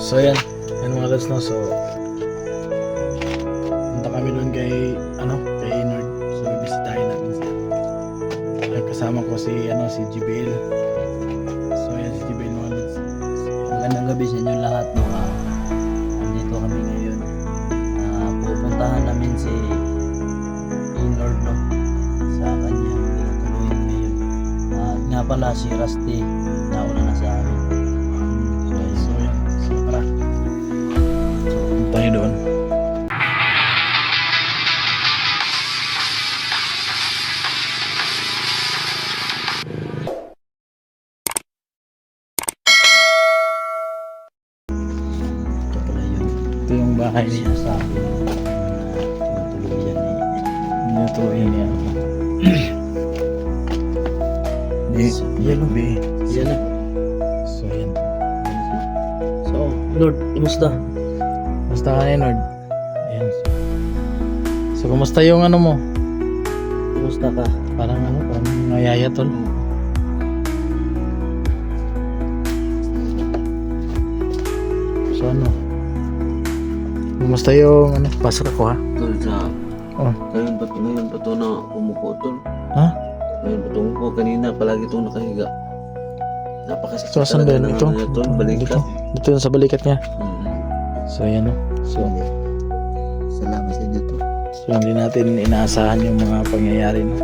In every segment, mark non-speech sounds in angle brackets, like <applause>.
So yan, yan mga lods no. So punta kami doon kay ano, kay Nord. So bisitahin natin siya. Ay, kasama ko si ano si JBL. So yan si JBL mga lods. Magandang gabi sa inyo lahat. Ah, andito kami ngayon. Ah, pupuntahan namin si Inord no? sa kanyang tinutuluyan ngayon. Ah, nga pala si Rusty Di, yellow be. Yan na. So yan. So, Lord, kumusta? Basta ka na Nord. Ayan. So kumusta yung ano mo? Kumusta ka? Parang ano, parang ngayaya tol. So ano? Kumusta yung ano? Pasok ako ha? Tol, sa Oh. ngayon pa to, ngayon to na umuko tol. Pa to umuko kanina palagi itong nakahiga. Napakasakit So saan doon? ng Ito? tol, balikat. Dito. Dito yung sa balikat niya. Mm. So yan o. So, Salamat sa inyo to. so hindi natin inaasahan yung mga pangyayari no?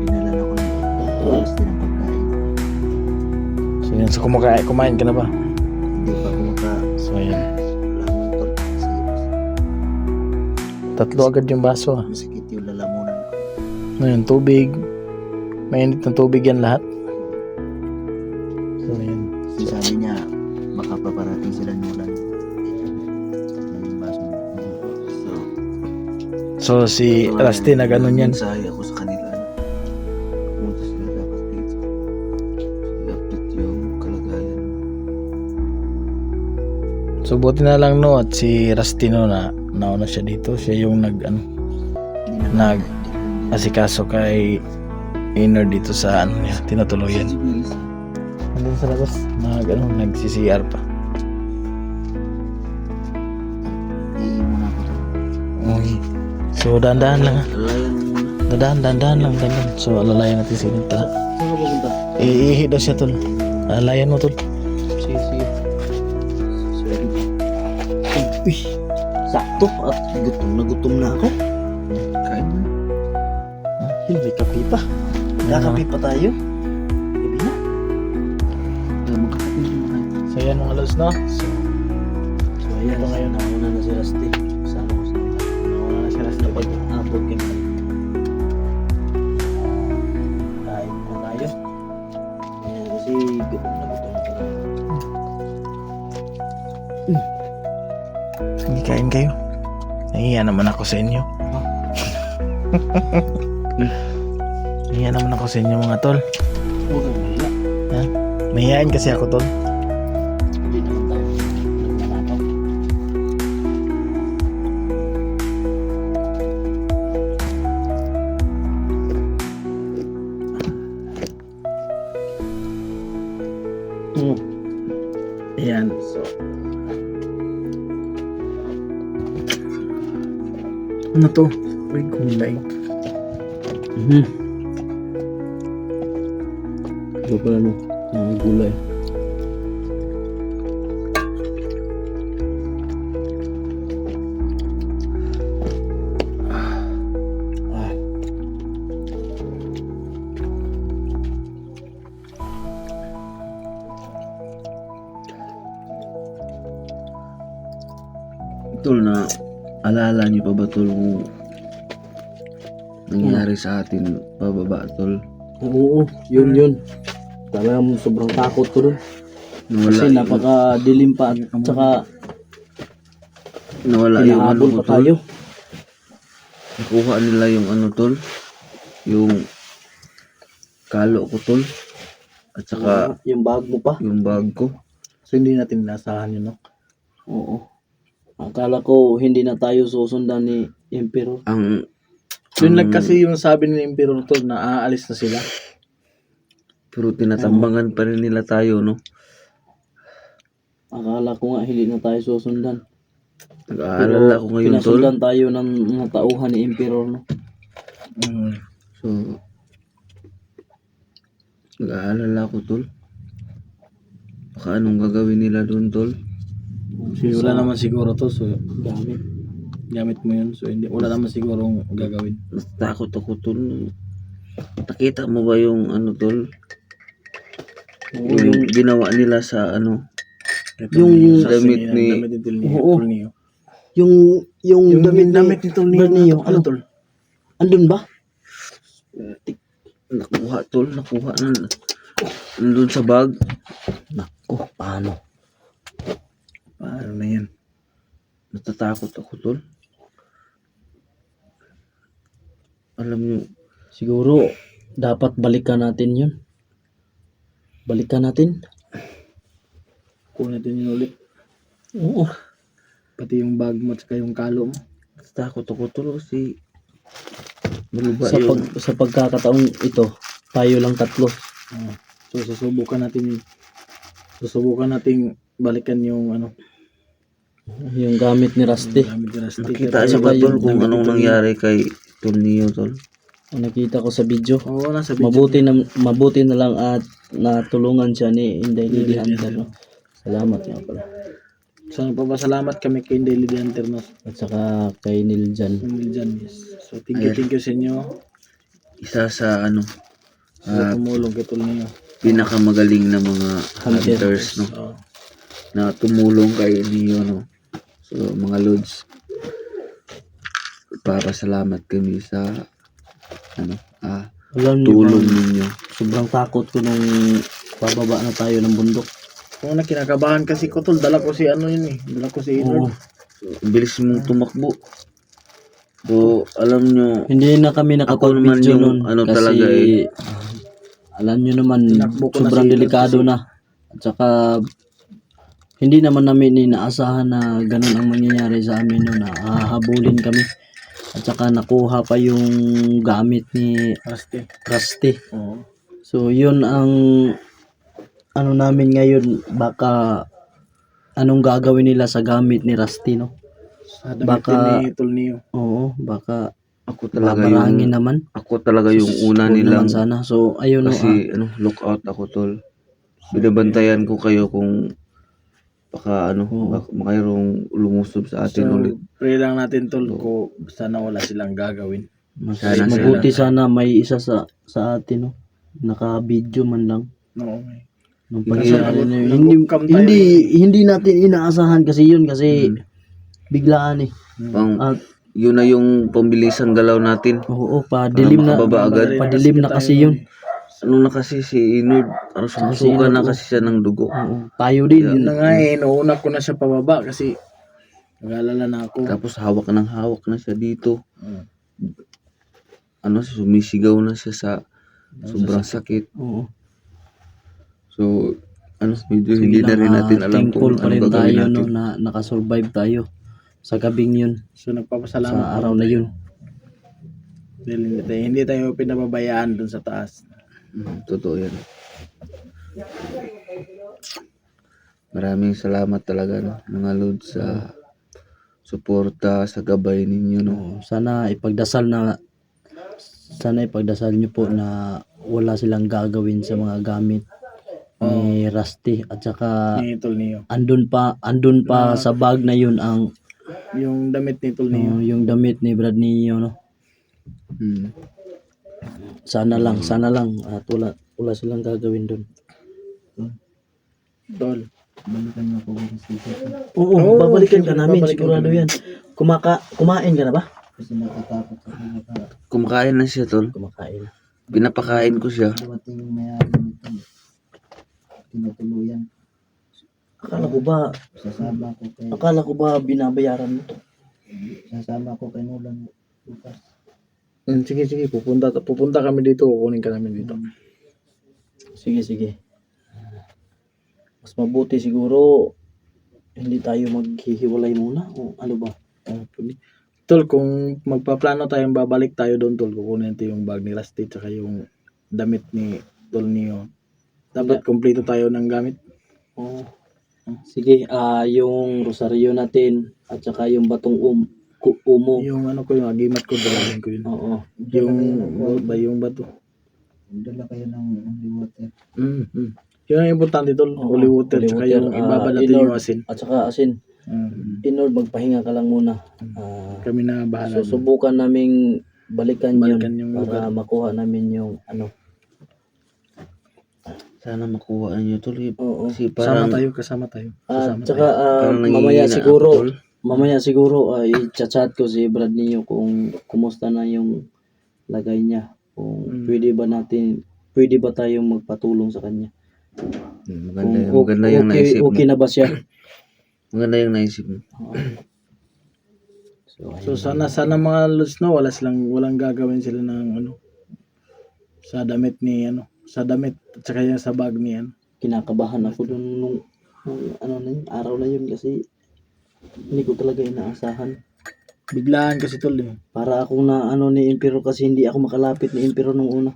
Binalan ako ng gusto ng pagkain. So yan. So kumakain, kumain ka na ba? Hindi pa ako maka So yan. Tatlo agad yung baso ha. masakit yung lalamunan ko. Ngayon, tubig. Mainit na tubig yan lahat. So yan. Kasi sabi niya, baka paparating sila ng ulan. So, So si Rusty na ganun yan. Mensahe ako sa kanila. Pumunta sila dapat dito. I-update yung kalagayan. So buti na lang no at si Rusty no na nauna siya dito. Siya yung nag ano, nag asikaso kay Inner dito sa ano niya, Bilis, Andun sa labas, nag ano, nag-CCR pa. Hindi. Uy. So dahan-dahan lang ha. Muna. Dahan, dahan-dahan lang, dahan. So alalayan natin si Nita. Saan ka pupunta? Iihi daw siya tol. Alalayan mo tol. Sige, sige. Sorry. Uy. Sakto at gutom na gutom na ako. Kain mo. Yun, may kape pa. Kakapi pa tayo. Gabi na. Magkakape naman tayo. So yan mga lods no. So So ayan, Ito ngayon. nauna na si Rusty. Sama ko sa nila. nauna na si Rusty. Napag-abot kami. Kain mo tayo. Ayan, kasi gutom na gutom ako. Sige, kain kayo. Nahiya naman ako sa inyo. <laughs> Nahiya naman ako sa inyo mga tol. Huwag kang mahiya. Mahihain kasi ako tol. Hindi naman tayo nagmanakaw. Mm. Ayan. So. Ano to? Uy, gulay. Mhm. Ito pala no, mga gulay. Tol na, alala niyo pa ba tol kung nangyari sa atin pababa tol? Oo, yun yun. Talagang sobrang takot ko. Nawala, Kasi napaka-dilim pa at saka nawala yung ano hinahabol ko pa tol. tayo. Nakuha nila yung ano tol, yung kalo ko tol. At saka yung bag mo pa. yung bag ko. So hindi natin inasahan yun, no? Oo. Akala ko hindi na tayo susundan ni Emperor. Ang Yun lang kasi yung sabi ni Emperor tol na aalis na sila. Pero tinatambangan pa rin nila tayo no. Akala ko nga hindi na tayo susundan. Nag-aalala ako ngayon, tol. Pinasundan tayo ng mga tauhan ni Emperor, no? Mm. So, nag-aalala ako, tol. Baka anong gagawin nila doon, tol? So, wala naman siguro to. So, Gamit. gamit mo yun. So, hindi, wala naman siguro gagawin. Natakot ako, tol. Nakita mo ba yung ano, tol? Oo, Yung, ginawa nila sa ano? Ito, Yung sa damit ni- ni. Oo. Yung, yung, damit, damit ni. Tolnio, Ano, ano? tol? Andun ba? Nakuha, tol. Nakuha na. Nandun sa bag. Nako, paano? Paano na yan? Natatakot ako, tol. Alam nyo, Siguro, dapat balikan natin yun. Balikan natin? Kunin natin yun ulit. Oo. Pati yung bag mo at saka yung kalo mo. natatakot ako, tol. Kasi, maluba Sa, yun. pag, sa pagkakataong ito, tayo lang tatlo. Ah, so, susubukan natin. Susubukan natin balikan yung ano. Yung gamit ni Rusty. yung gamit ni Rusty. Nakita niyo saka tol, yung kung anong nangyari kay Tonio, tol? Ang nakita ko sa video. Oo, nasa video. Mabuti na mabuti na lang at natulungan siya ni Inday Lily Lily Hunter. No? Salamat nga pala. So, nagpapasalamat kami kay Daily The Hunter no? At saka kay Niljan. Yung dyan, yes. So, thank you, Ayan. thank you sa inyo. Isa sa, ano, Sa Ah. tumulong kay Tolnio. pinakamagaling na mga Hunter. hunters, no? So, Na tumulong kay Neo, no? So, mga lods, papasalamat kami sa, ano, ah, Alam niyo tulong ba, ninyo. sobrang takot ko nung bababa na tayo ng bundok. kung na kinakabahan kasi ko tol, dala ko si ano yun eh. Dala ko si Oo. Edward. Ang bilis mong tumakbo. So, alam nyo, Hindi na kami Ako naman nakapag-video yung nun ano kasi talaga eh. alam nyo naman Tinakbo ko na sobrang si delikado Edward na. At saka hindi naman namin inaasahan na ganun ang mangyayari sa amin no na hahabulin kami. At saka nakuha pa yung gamit ni Rusty. Rusty. Oo. So yun ang ano namin ngayon baka anong gagawin nila sa gamit ni Rusty no? Sa Baka- ni Tolnio. Oo, baka ako talaga yung, naman. ako talaga yung una nilang, sana. So ayun no. ah, kasi, ano, look out ako, tol. Binabantayan ko kayo kung baka, ano, Oo. baka mayroong lumusob sa atin So, ulit. pray lang natin tol ko sana wala silang gagawin. Mas, Sana mabuti sana may isa sa sa atin no. Naka-video man lang. No. Nung Kasi pangyayari nag-. Hindi, nag-upcam tayo. hindi, hindi natin inaasahan kasi yun kasi Hmm. biglaan eh. Pang, At yun na yung pambilisang galaw natin. oo, padilim na, makababa agad. padilim na kasi yun. Ano na kasi si Inord, ano, sumusuka na kasi siya ng dugo. Oo, tayo din. Yun na nga eh, nauna ko na siya pababa kasi nag-alala na ako. Tapos hawak ng hawak na siya dito. Mm. Ano, sumisigaw na siya sa sobrang sakit. Oo. So, ano, medyo hindi na lang, rin ah, natin alam kung pa ano rin gagawin tayo natin. no, na nakasurvive tayo sa gabing yun, So nagpapasalamat sa araw na yun. Dahil hindi tayo, hindi tayo pinababayaan dun sa taas. Mm, totoo yan. Maraming salamat talaga no, mga Lord sa suporta, sa gabay ninyo. No? Sana ipagdasal na sana ipagdasal niyo po na wala silang gagawin sa mga gamit ni Rusty at saka Ni Tolnio. andun pa andun pa sa bag na yun ang Yung damit ni Tolnio. uh, yung damit ni Brad Neo no Mm. Sana lang sana lang at wala wala silang gagawin doon Tol. Balikan mo ako kasi oo Oo, babalikan siyempre, ka namin babalikan sigurado ka yan kumaka kumain ka na ba kasi Kumakain na siya, tol. kumakain Pinapakain ko siya. dumating yung mayari nito. Tinutuluyan. akala ko ba Sasama ko kay akala ko ba binabayaran mo to sasama ko kay Nolan bukas. Mm, sige, sige. Pupunta, pupunta kami dito. Kukunin ka namin dito. Sige, sige. Mas mabuti siguro hindi tayo maghihiwalay muna o ano ba? Oh. Tol, kung magpaplano tayong babalik tayo doon, Tol, kukunin natin yung bag ni Rusty tsaka yung damit ni Tolnio. Dapat kompleto tayo ng gamit. Oo. Sige, ah yung rosaryo natin at saka yung batong um, ku- umo. Yung ano ko, yung agimat ko, dalawin ko yun. Oo. Yung, ba yung bato? Dala kayo ng holy water. Mm, mm. Yun ang importante tol, Oo, holy water, holy tsaka water, yung ah, ibaba natin inor- yung asin. At saka asin, Mm. Inord, magpahinga ka lang muna. Ah, Kami na bahala. so, subukan naming balikan, Balikan yun yung para lugar. makuha namin yung ano. Sana makuha niyo tol. Oo. Kasi kasama parang tayo, kasama tayo. At Kasama saka tayo. ah, parang mamaya nangihina siguro, tol. Mamaya siguro ay chat ko si Brad niyo kung kumusta na yung lagay niya. Kung Mm. pwede ba natin, pwede ba tayong magpatulong sa kanya. Hmm, Kung Maganda, yung, o- maganda yung okay, naisip mo. okay na ba siya? <coughs> Maganda yung naisip mo. Oo. So, So ayun. sana sana mga lods no, wala silang walang gagawin sila ng ano sa damit ni ano, sa damit at saka yung sa bag ni ano. kinakabahan ako dun nung, nung ano na yun, araw na yun kasi hindi ko talaga inaasahan. Biglaan kasi tol eh. Para ako na ano ni Impero kasi hindi ako makalapit ni Impero nung una.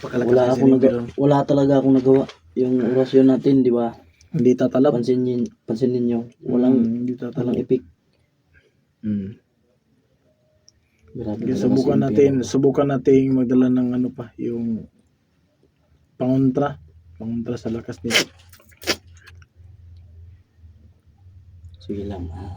Wala akong naga, Pero wala talaga akong nagawa. Yung orasyon natin, di ba? Hindi tatalab. Pansinin, pansinin nyo. Walang, Mm, hindi tatalab. walang epic. Hmm. Grabe subukan si natin, Impero. subukan natin magdala ng ano pa, yung pangontra, pangontra sa lakas nito. Sige lang. ah.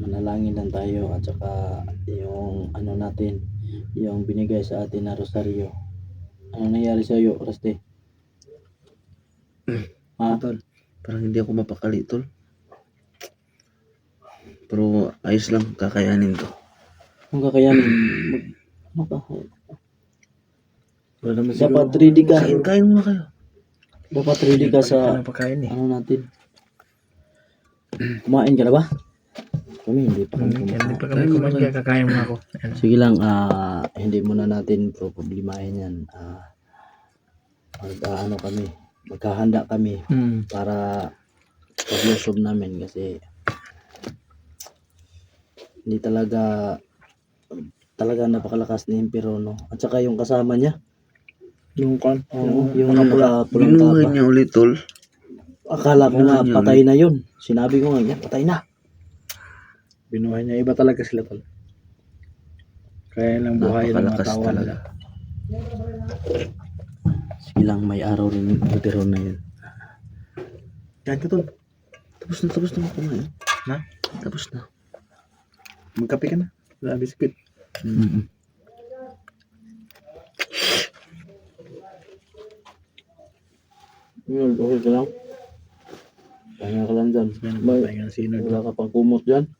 manalangin lang tayo at saka yung ano natin, yung binigay sa atin na rosaryo. Ano nangyari sa iyo, Raste? ha? Tol. Parang hindi ako mapakali tol. Pero ayos lang, kakayanin to. Kung kakayanin, mag, ano ka? Wala naman Dapat siguro. ready ka. Kain, kain muna kayo. Dapat ready ka sa Ano pa kain eh. ano natin. Kumain ka na ba? Kami hindi pa kami Hindi kumakain. pa kami kumain kaya kakain mo ako. Ayan. Sige lang, ah hindi muna natin problemahin yan. Ah mag, ah, ano kami, magkahanda kami Mm. para pag-yosob namin kasi hindi talaga talaga napakalakas ni Impero no. At saka yung kasama niya, Yung kan. oo, yung nakapulang Binuhay niya ulit tol. Akala ko nga niya patay na yun. Sinabi ko nga, "Yan, patay na. Binuhay niya. Iba talaga sila tol. Kaya lang buhay ng mga talaga. nila. Sige lang, may araw rin yung Impero na yun. Kain ka tol. Tapos na, tapos na kumain. Na? Tapos na. Magkape ka na. Wala biskuit. Mm-mm. Yun, okay ka lang. Pahinga ka lang dyan. Yan, May, pahinga si Nord. wala ka pang kumot dyan.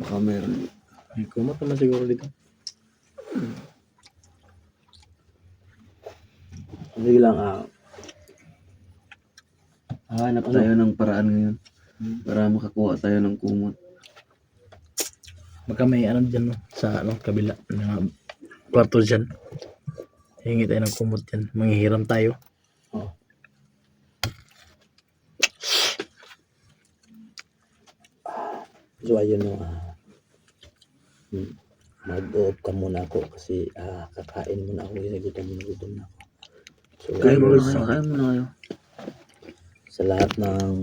Baka meron. May kumot naman siguro dito. Sige lang, ah. Hanap ano? Tayo ng paraan ngayon. Para makakuha tayo ng kumot. Baka may ano dyan no, sa ano, kabila. Mga kwarto dyan. Hingi tayo ng kumot dyan. Manghihiram tayo. So ayun no, ah. Hmm. Mag-off ka muna ako kasi ah, kakain muna ako kasi gutom na gutom na ako. So, Kain Lords, kayo, kain muna kayo. sa lahat ng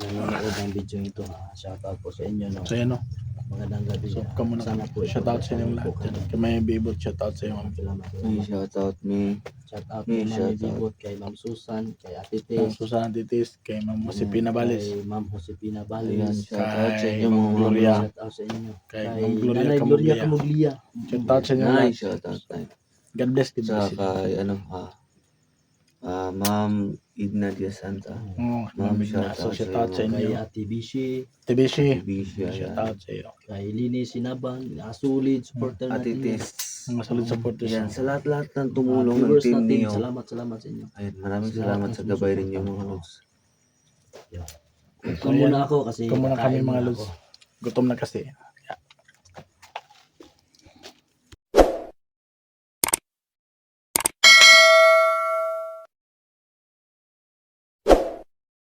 nanonood ng video ito, ah, shout out po sa inyo no. So yan no. Magandang gabi. So ah. kamuna Sana po Shout out sa inyong lahat. dyan. Kay may bibot shout out sa iyo. ma'am. Salamat. May shout out me. Shout out May kay Mami shout out. Bibot, kay Ma'am Susan, kay Ate Kay Tess, Susana Titis, kay Ma'am Josepina Balis, kay Ma'am Josepina Ayan, Balis, shout out sa inyo Ma'am mga Gloria. mga- shout out sa inyo. kay Ma'am Gloria Nanay Gloria Camuglia. Camuglia. Shout out sa inyo. Ay, lahat. shout out tayo. God bless, God bless. Sa kay ano, ah, ah, Ma'am Idna Diaz Santa. Oh, Ma'am, Ma'am shout So out shout out sa. Kay inyo. Ate Bishi, Tibishi. Bisha, Shout out sa iyo. kay Lini Sinabang, Asulid, supporter Ate natin. yan. Mga solid supporters. Yan, sa lahat-lahat ng Mga tumulong ng viewers team natin, niyo. Salamat, salamat sa inyo. Ayun, maraming Sa salamat sa ng gabay sumusuporta. ninyo mga lods. Ikaw muna ako kasi Ikaw muna kami kakain mga muna lods. ako. Gutom na kasi.